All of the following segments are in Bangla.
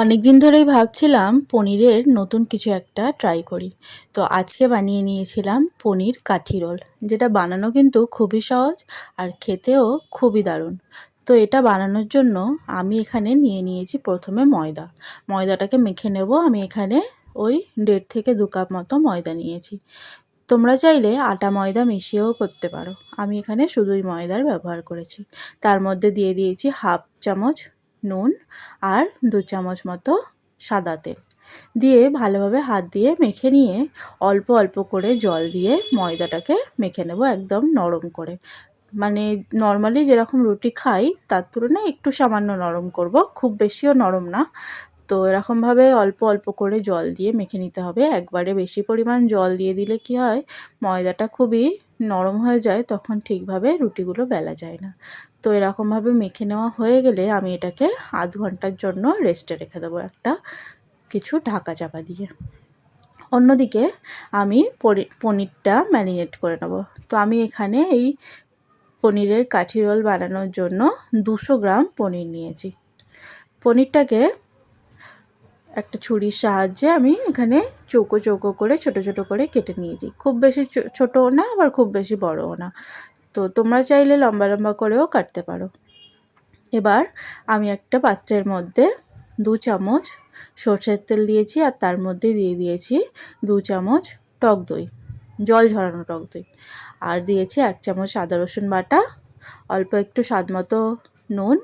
অনেক দিন ধরেই ভাবছিলাম পনিরের নতুন কিছু একটা ট্রাই করি। তো আজকে বানিয়ে নিয়েছিলাম পনির কাঠি রোল, যেটা বানানো কিন্তু খুবই সহজ আর খেতেও খুবই দারুণ। তো এটা বানানোর জন্য আমি এখানে নিয়ে নিয়েছি প্রথমে ময়দা। ময়দাটাকে মেখে নেব, আমি এখানে ওই দেড় থেকে দু কাপ মতো ময়দা নিয়েছি। তোমরা চাইলে আটা ময়দা মিশিয়েও করতে পারো। আমি এখানে শুধুই ময়দার ব্যবহার করেছি। তার মধ্যে দিয়ে দিয়েছি হাফ চামচ নুন আর দু চামচ মতো সাদা তেল। দিয়ে ভালোভাবে হাত দিয়ে মেখে নিয়ে অল্প অল্প করে জল দিয়ে ময়দাটাকে মেখে নেব একদম নরম করে। মানে নর্মালি যেরকম রুটি খাই, তার তুলনায় একটু সামান্য নরম করব, খুব বেশিও নরম না। তো এরকমভাবে অল্প অল্প করে জল দিয়ে মেখে নিতে হবে। একবারে বেশি পরিমাণ জল দিয়ে দিলে কি হয়, ময়দাটা খুবই নরম হয়ে যায়, তখন ঠিকভাবে রুটিগুলো বেলা যায় না। তো এরকমভাবে মেখে নেওয়া হয়ে গেলে আমি এটাকে আধ ঘণ্টার জন্য রেস্টে রেখে দেবো একটা কিছু ঢাকা চাপা দিয়ে। অন্যদিকে আমি পনিরটা ম্যারিনেট করে নেব। তো আমি এখানে এই পনিরের কাঠি রোল বানানোর জন্য দুশো গ্রাম পনির নিয়েছি। পনিরটাকে একটা ছুরির সাহায্যে আমি এখানে চৌকো চৌকো করে, ছোট ছোট করে কেটে নিয়েছি। খুব বেশি ছোটও না, আবার খুব বেশি বড়ও না। তো তোমরা চাইলে লম্বা লম্বা করেও কাটতে পারো। এবার আমি একটা পাত্রের মধ্যে দু চামচ সর্ষের তেল দিয়েছি আর তার মধ্যে দিয়ে দিয়েছি দু চামচ টক দই, জল ঝরানো টক দই। আর দিয়েছি এক চামচ আদা রসুন বাটা, অল্প একটু স্বাদ মতো নুন,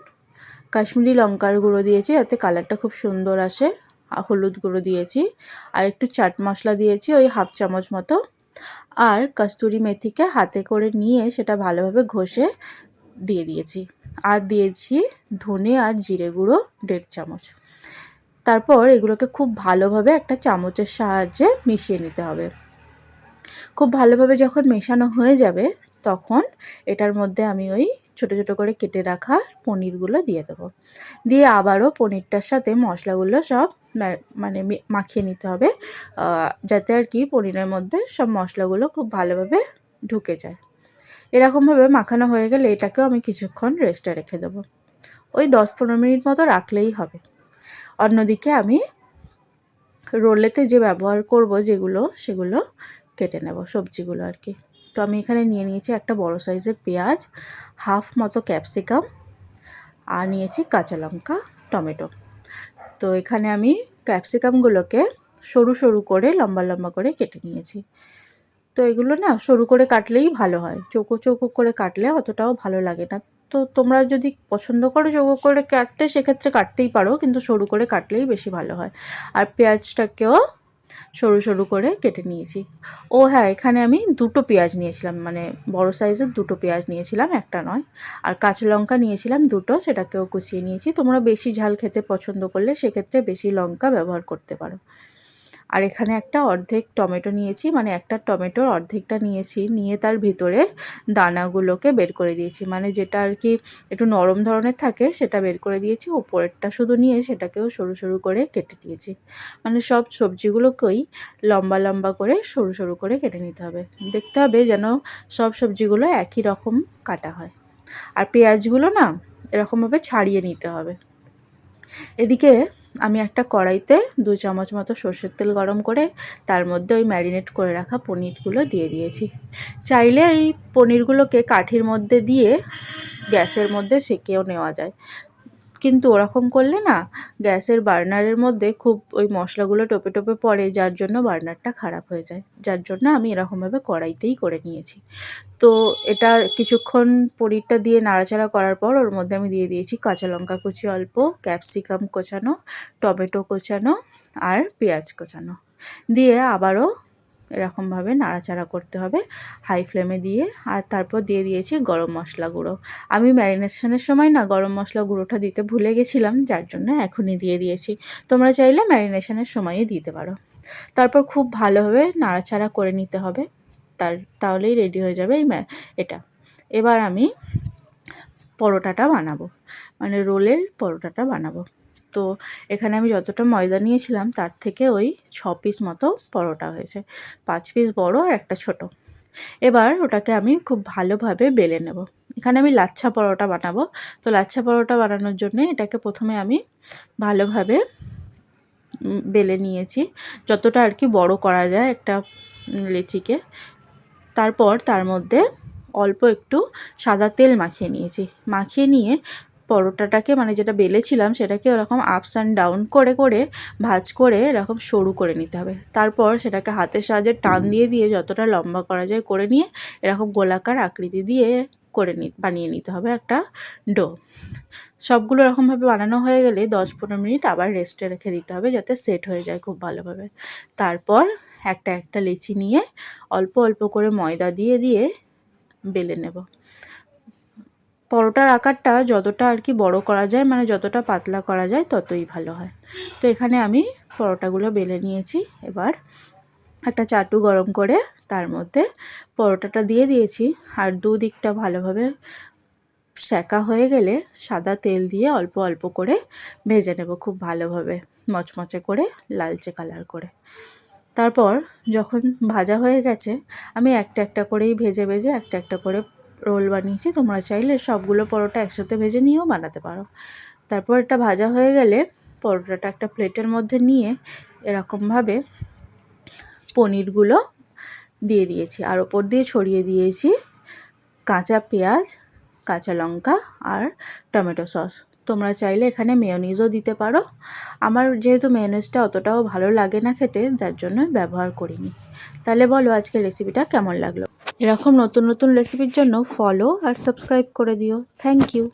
কাশ্মীরি লঙ্কার গুঁড়ো দিয়েছি যাতে কালারটা খুব সুন্দর আসে। হলুদ গুঁড়ো দিয়েছি। আর একটু চাট মশলা দিয়েছি, ওই হাফ চামচ মতো আর কস্তুরি মেথিকে হাতে করে নিয়ে সেটা ভালোভাবে ঘষে দিয়ে দিয়েছি। আর দিয়েছি ধনে আর জিরে গুঁড়ো দেড় চামচ। তারপর এগুলোকে খুব ভালোভাবে একটা চামচের সাহায্যে মিশিয়ে নিতে হবে। খুব ভালোভাবে যখন মেশানো হয়ে যাবে, তখন এটার মধ্যে আমি ওই ছোট ছোট করে কেটে রাখা পনিরগুলো দিয়ে দেবো। দিয়ে আবারও পনিরটার সাথে মশলাগুলো সব মানে মাখিয়ে নিতে হবে যাতে আর কি পনিরের মধ্যে সব মশলাগুলো খুব ভালোভাবে ঢুকে যায়। এরকমভাবে মাখানো হয়ে গেলে এটাকেও আমি কিছুক্ষণ রেস্টে রেখে দেবো। ওই দশ পনেরো মিনিট মতো রাখলেই হবে। অন্যদিকে আমি রোলেতে যে ব্যবহার করব যেগুলো, সেগুলো কেটে নেব সবজিগুলো আর কি। তো আমি এখানে নিয়ে নিয়েছি একটা বড় সাইজের পেঁয়াজ, হাফ মতো ক্যাপসিকাম আর নিয়েছি কাঁচা লঙ্কা, টমেটো। তো এখানে আমি ক্যাপসিকামগুলোকে সরু সরু করে, লম্বা লম্বা করে কেটে নিয়েছি। তো এগুলো না সরু করে কাটলেই ভালো হয়, চৌকো চৌকো করে কাটলে অতটাও ভালো লাগে না। তো তোমরা যদি পছন্দ করো চৌকো করে কাটতে, সেক্ষেত্রে কাটতেই পারো, কিন্তু সরু করে কাটলেই বেশি ভালো হয়। আর পেঁয়াজটাকেও সরু সরু করে কেটে নিয়েছি। ও হ্যাঁ এখানে আমি দুটো পেঁয়াজ নিয়েছিলাম মানে বড় সাইজের দুটো পেঁয়াজ নিয়েছিলাম, একটা নয়। আর কাঁচা লঙ্কা নিয়েছিলাম দুটো, সেটাকেও কুচিয়ে নিয়েছি। তোমরা বেশি ঝাল খেতে পছন্দ করলে সেক্ষেত্রে বেশি লঙ্কা ব্যবহার করতে পারো। আর এখানে একটা অর্ধেক টমেটো নিয়েছি মানে একটা টমেটোর অর্ধেকটা নিয়েছি, নিয়ে তার ভিতরের দানাগুলোকে বের করে দিয়েছি। মানে যেটা আর কি একটু নরম ধরনের থাকে, সেটা বের করে দিয়েছি, ওপরেরটা শুধু নিয়ে সেটাকেও সরু সরু করে কেটে দিয়েছি মানে সব সবজিগুলোকেই লম্বা লম্বা করে সরু সরু করে কেটে নিতে হবে। দেখতে হবে যেন সব সবজিগুলো একই রকম কাটা হয়। আর পেঁয়াজগুলো না এরকমভাবে ছাড়িয়ে নিতে হবে। এদিকে আমি একটা কড়াইতে দু চামচ মতো সর্ষের তেল গরম করে তার মধ্যে ওই ম্যারিনেট করে রাখা পনিরগুলো দিয়ে দিয়েছি। চাইলে এই পনিরগুলোকে কাঠির মধ্যে দিয়ে গ্যাসের মধ্যে সেকেও নেওয়া যায়। কিন্তু ওরকম করলে না গ্যাসের বার্নারের মধ্যে খুব ওই মশলাগুলো টোপে টোপে পড়ে, যার জন্য বার্নারটা খারাপ হয়ে যায়। যার জন্য আমি এরকমভাবে কড়াইতেই করে নিয়েছি। তো এটা কিছুক্ষণ পনিরটা দিয়ে নাড়াচাড়া করার পর ওর মধ্যে আমি দিয়ে দিয়েছি কাঁচা লঙ্কা কুচি অল্প, ক্যাপসিকাম কোচানো, টমেটো কোচানো আর পেঁয়াজ কোচানো। দিয়ে আবারও এরকমভাবে নাড়াচাড়া করতে হবে হাই ফ্লেমে দিয়ে আর তারপর দিয়ে দিয়েছি গরম মশলা গুঁড়ো। আমি ম্যারিনেশনের সময় না গরম মশলা গুঁড়োটা দিতে ভুলে গেছিলাম, যার জন্য এখনই দিয়ে দিয়েছি। তোমরা চাইলে ম্যারিনেশনের সময়ই দিতে পারো। তারপর খুব ভালোভাবে নাড়াচাড়া করে নিতে হবে, তার, তাহলেই রেডি হয়ে যাবে এই এটা। এবার আমি পরোটাটা বানাবো মানে রোলের পরোটাটা বানাবো। তো এখানে আমি যতটা ময়দা নিয়েছিলাম, তার থেকে ওই ছ পিস মতো পরোটা হয়েছে। পাঁচ পিস বড় আর একটা ছোট। এবার ওটাকে আমি খুব ভালোভাবে বেলে নেব। এখানে আমি লাচ্ছা পরোটা বানাবো। তো লাচ্ছা পরোটা বানানোর জন্য এটাকে প্রথমে আমি ভালোভাবে বেলে নিয়েছি। যতটা আর কি বড় করা যায় একটা লেচিকে। তারপর তার মধ্যে অল্প একটু সাদা তেল মাখিয়ে নিয়েছি। মাখিয়ে নিয়ে পরোটাটাকে মানে যেটা বেলেছিলাম সেটাকে ওরকম আপস অ্যান্ড ডাউন করে করে ভাজ করে এরকম সরু করে নিতে হবে। তারপর সেটাকে হাতের সাহায্যে টান দিয়ে দিয়ে যতটা লম্বা করা যায় করে নিয়ে এরকম গোলাকার আকৃতি দিয়ে করে নি বানিয়ে নিতে হবে একটা ডো সবগুলো এরকমভাবে বানানো হয়ে গেলে দশ পনেরো মিনিট আবার রেস্টে রেখে দিতে হবে যাতে সেট হয়ে যায় খুব ভালোভাবে। তারপর একটা একটা লেচি নিয়ে অল্প অল্প করে ময়দা দিয়ে দিয়ে বেলে নেব। পরোটার আকারটা যতটা আর কি বড় করা যায় মানে যতটা পাতলা করা যায়, ততই ভালো হয়। তো এখানে আমি পরোটাগুলো বেলে নিয়েছি। এবার একটা চাটু গরম করে তার মধ্যে পরোটাটা দিয়ে দিয়েছি। আর দুদিকটা ভালোভাবে সেকা হয়ে গেলে সাদা তেল দিয়ে অল্প অল্প করে ভেজে নেব খুব ভালোভাবে, মচমচে করে, লালচে কালার করে। তারপর যখন ভাজা হয়ে গেছে, আমি একটা একটা করেই ভেজে ভেজে একটা একটা করে রোল বানিয়েছি, তোমরা চাইলে সবগুলো পরোটা একসাথে ভেজে নিয়েও বানাতে পারো। তারপর এটা ভাজা হয়ে গেলে পরোটাটা একটা প্লেটের মধ্যে নিয়ে এরকমভাবে পনিরগুলো দিয়ে দিয়েছি। আর ওপর দিয়ে ছড়িয়ে দিয়েছি কাঁচা পেঁয়াজ, কাঁচা লঙ্কা আর টমেটো সস। তোমরা চাইলে এখানে মেয়োনিজও দিতে পারো। আমার যেহেতু মেয়োনিজটা অতটাও ভালো লাগে না খেতে যার জন্য ব্যবহার করিনি। তাহলে বলো আজকে রেসিপিটা কেমন লাগল? এরকম নতুন নতুন রেসিপির জন্য ফলো আর সাবস্ক্রাইব করে দিও। Thank you